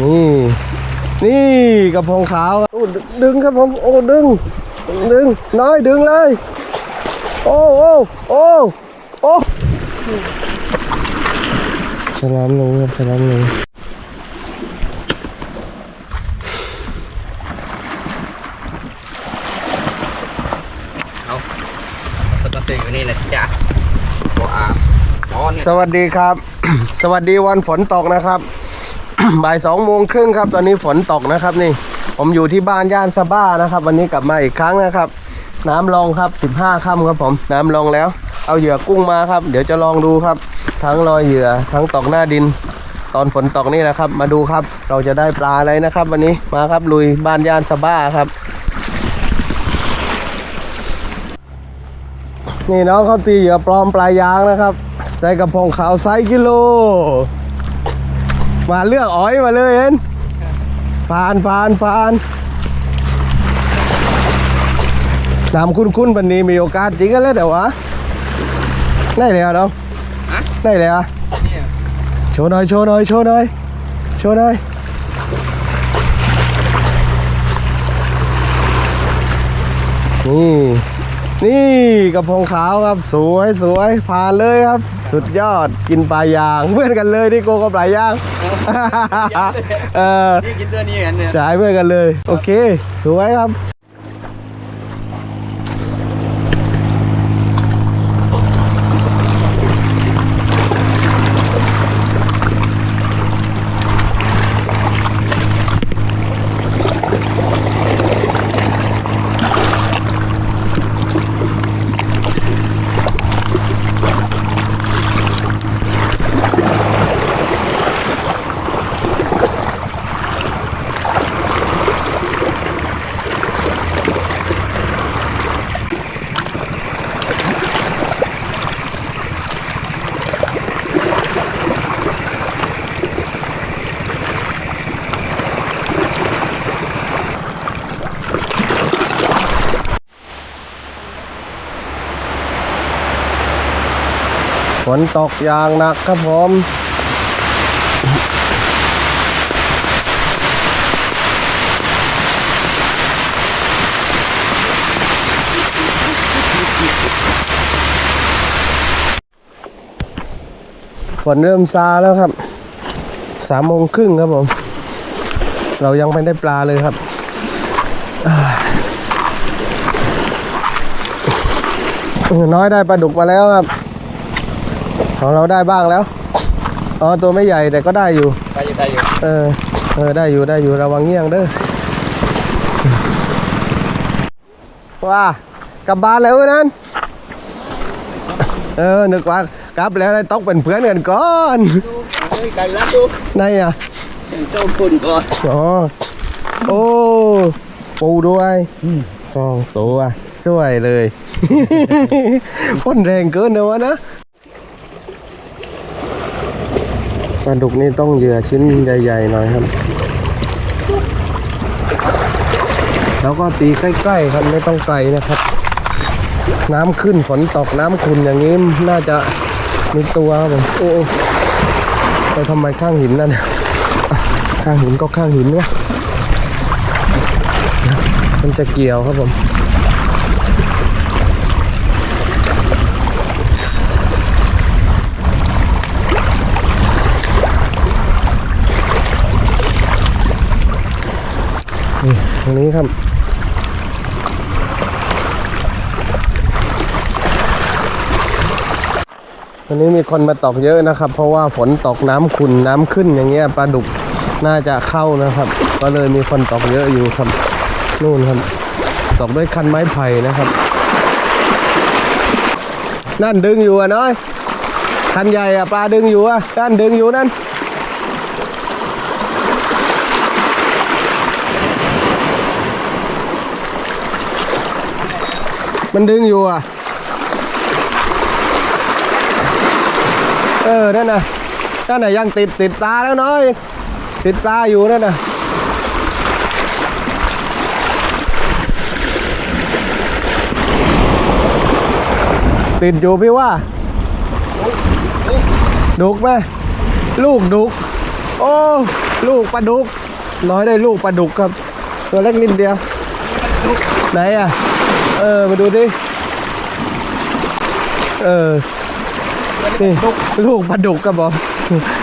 นี่ นี่กระพงขาวโอ้ดึดึงครับผมโอ้ดึง ดึงน้อยดึงเลย โอ้โอ้โอ้โอ้ฉลามหนูครับฉลามหนูสตาร์ทอยู่นี่แหละจ้ะตัวอาอ๋อนี่สวัสดีครับ สวัสดีวันฝนตกนะครับ บ่ายสองโมงครึ่งครับ ตอนนี้ฝนตกนะครับนี่ ผมอยู่ที่บ้านย่านสะบ้านะครับ วันนี้กลับมาอีกครั้งนะครับ น้ำลงครับ15ค่ำครับผม น้ำลงแล้ว เอาเหยื่อกุ้งมาครับ เดี๋ยวจะลองดูครับ ทั้งลอยเหยื่อทั้งตกหน้าดิน ตอนฝนตกนี่นะครับ มาดูครับ เราจะได้ปลาอะไรนะครับ วันนี้มาครับลุยบ้านย่านสะบ้าครับ นี่น้องเขาตีเหยื่อปลอมปลายยางนะครับได้กระพงขาวไซส์กิโล มาเลือกอ้อยมาเลยเห็นผ่านผ่านผ่านน้ำคุ้นๆวันนี้มีโอกาสจริงกันแล้วเดี๋ยววะได้เลยอะน้องฮะได้เลยอะโชว์หน่อยโชว์หน่อยโชว์หน่อยโชว์หน่อยนี่ นี่กระพงขาวครับ สวยสวยผ่านเลยครับ สุดยอดกินปลายางเพื่อนกันเลยที่โกกับปลายางเออนี่กินตัวนี้กันเนี่ยจ่ายเพื่อนกันเลย โอเค สวยครับ ฝนตกอย่างหนักครับผมฝนเริ่มซาแล้วครับ สามโมงครึ่งครับผม เรายังไม่ได้ปลาเลยครับ น้อยได้ปลาดุกมาแล้วครับ ของเราได้บ้างแล้ว อ๋อ ตัวไม่ใหญ่แต่ก็ได้อยู่ไปอยู่ไปอยู่ เออ เออ ได้อยู่ได้อยู่ระวังเงี้ยงเด้อ ว้ากลับบ้านแล้วนั้นเออ นึกว่ากลับแล้วได้ตกเป็นเพื่อนกันก่อนเฮ้ยไก่ละดูไหนอะเจ้าคุณก่อน อ๋อ โอ้ปูด้วยสองตัวช่วยเลยพ่นแรงเกินเลยวะนะป ลาดุกนี่ต้องเหยื่อชิ้นใหญ่ๆหน่อยครับ แล้วก็ตีใกล้ๆครับไม่ต้องไกลนะครับ น้ำขึ้นฝนตกน้ำขุ่นอย่างนี้น่าจะมีตัวครับผมโอ้ไปทำไมข้างหินนั่นข้างหินก็ข้างหินวะมันจะเกี่ยวครับผม นี่ตรงนี้ครับวันนี้มีคนมาตกเยอะนะครับ เพราะว่าฝนตกน้ำขุ่นน้ำขึ้นอย่างเงี้ยปลาดุกน่าจะเข้านะครับ ก็เลยมีคนตกเยอะอยู่ครับนู่นครับตกด้วยคันไม้ไผ่นะครับ นั่นดึงอยู่อะน้อยคันใหญ่อะปลาดึงอยู่อะนั่นดึงอยู่นั่น มันดึงอยู่อะ เออ นั่นน่ะนั่นน่ะยังติดติดปลาแล้วน้อย ติดปลาอยู่นั่นน่ะติดอยู่พี่ว่า ดุกไหมลูกดุก โอ้ ลูกปลาดุก น้อยได้ลูกปลาดุกครับ ตัวเล็กนิดเดียว ไหนอะ เออ มาดูดิ เออ นี่ลูกปลาดุกครับผม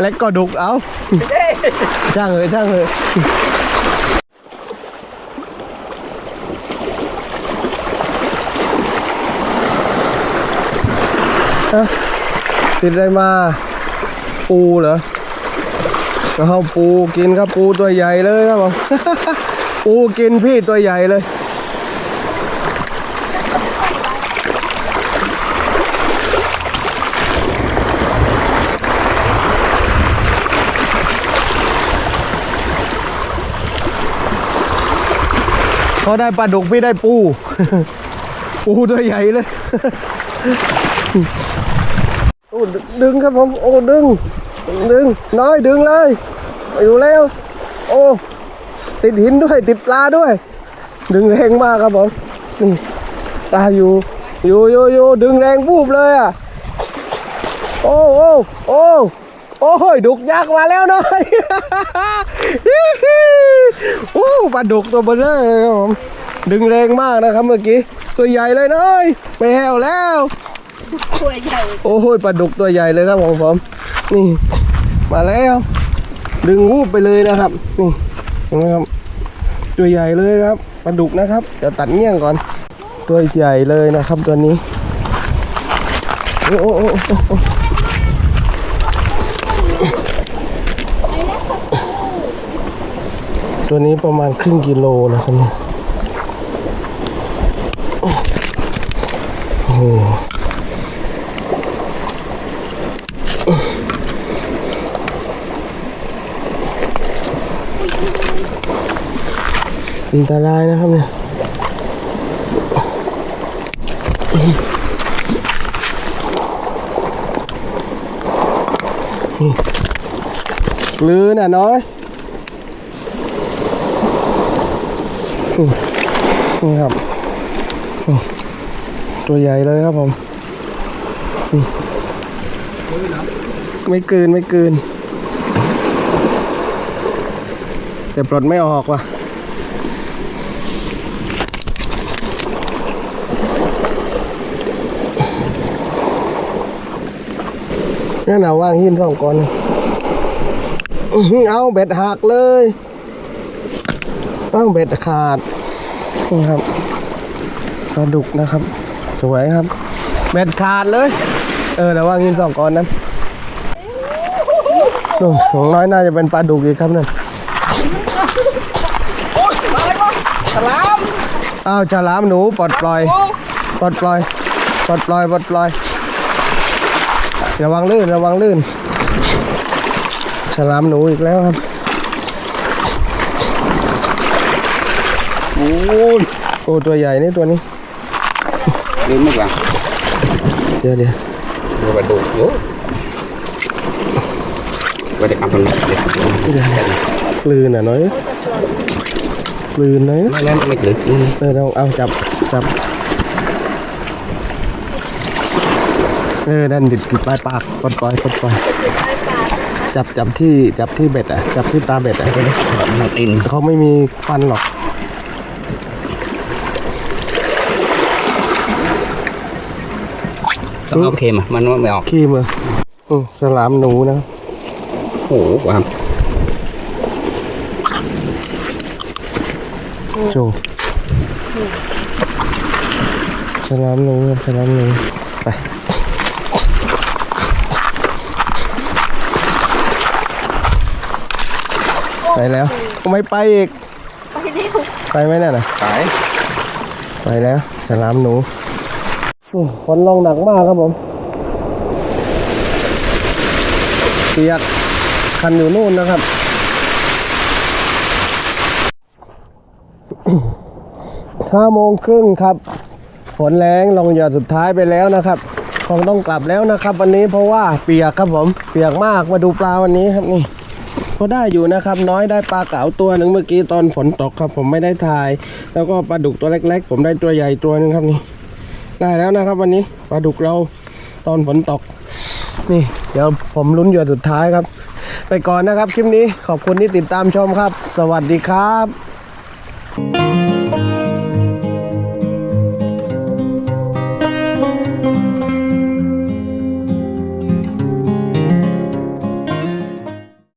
เล็กก็ดุก เอาช่างเลยช่างเลยฮะติดอะไรมา ปูเหรอเอาปูกินครับปูตัวใหญ่เลยครับผม ปูกินพี่ตัวใหญ่เลย พอได้ปลาดุกพี่ได้ปู ปูตัวใหญ่เลย โอ้ดึงครับผม โอ้ดึง ดึง น้อยดึงเลยอยู่แล้ว โอ้ติดหินด้วยติดปลาด้วย ดึงแรงมากครับผมนี่ปลาอยู่ อยู่อยู่อยู่ดึงแรงบูบเลยอะ โอ้โอ้โอ้โอ้ยดุกยักษ์มาแล้วน้อย โอ้ปลาดุกตัวเบลเลอร์เลยครับผมดึงแรงมากนะครับเมื่อกี้ ตัวใหญ่เลยน้อยไปแหวแล้ว ตัวใหญ่โอ้โหปลาดุกตัวใหญ่เลยครับของผมนี่ มาแล้ว ดึงวูบไปเลยนะครับ นี่เห็นไหมครับ ตัวใหญ่เลยครับปลาดุกนะครับ เดี๋ยวตัดเงี้ยงก่อน ตัวใหญ่เลยนะครับตัวนี้โอ้โอ้โอ้โอ้โอ้ ตัวนี้ประมาณครึ่งกิโลนะครับเนี่ยโอ้โหอันตรายนะครับเนี่ยนี่ลือน่ะน้อยอืม นี่ครับ ตัวใหญ่เลยครับผมไม่เกลืนไม่เกลืนแต่ปลดไม่ออกว่ะนี่นเอาว่างหินสองก้อน เอาเบ็ดหักเลย เอาเบ็ดขาด นี่ครับปลาดุกนะครับ สวยครับเบ็ดขาดเลย เออแต่ว่างหินสองก้อนนั้นโอ้ของน้อยน่าจะเป็นปลาดุกอีกครับนั่นฉลามอ้าวฉลามหนูปลดปล่อยปลดปล่อยปลดปล่อยปลดปล่อยระวังลื่นระวังลื่นฉลามหนูอีกแล้วครับ โอ้ยโอ้ตัวใหญ่นี่ตัวนี้ลืมไม่กว่าเดี๋ยวเดี๋ยวดูกระดูกโอ้ว่าจะทำตรงนี้เด็กกลืนอะน้อยกลืนเลยไม่งั้นไม่ถึงเออเราเอาจับจับเออนั่นดิดปลายปากปลดปล่อยปลดปล่อยจับจับที่จับที่เบ็ดอะจับที่ตาเบ็ดอะตีนเขาไม่มีฟันหรอก ต้องเอาเค็มอะมันไม่ออกขี้มืออืมฉลามหนูนะโอ้โหความโจฉลามหนูครับฉลามหนูไปไปแล้วไม่ไปอีก ไปเร็วไปไหมเนี่ยนะสายไปแล้วฉลามหนูอู้ ฝนลงหนักมากครับผมเปียกคันอยู่นู่นนะครับ ห้าโมงครึ่งครับ ฝนแรงลงหยอดสุดท้ายไปแล้วนะครับ คงต้องกลับแล้วนะครับ วันนี้เพราะว่าเปียกครับผม เปียกมากมาดูปลาวันนี้ครับนี่ก็ได้อยู่นะครับ น้อยได้ปลาเก๋าตัวหนึ่งเมื่อกี้ตอนฝนตกครับ ผมไม่ได้ถ่าย แล้วก็ปลาดุกตัวเล็ก ๆ ผมได้ตัวใหญ่ตัวหนึงครับนี่ ได้แล้วนะครับ วันนี้ปลาดุกเราตอนฝนตก นี่ เดี๋ยวผมลุ้นอยู่สุดท้ายครับ ไปก่อนนะครับคลิปนี้ขอบคุณที่ติดตามชมครับ สวัสดีครับ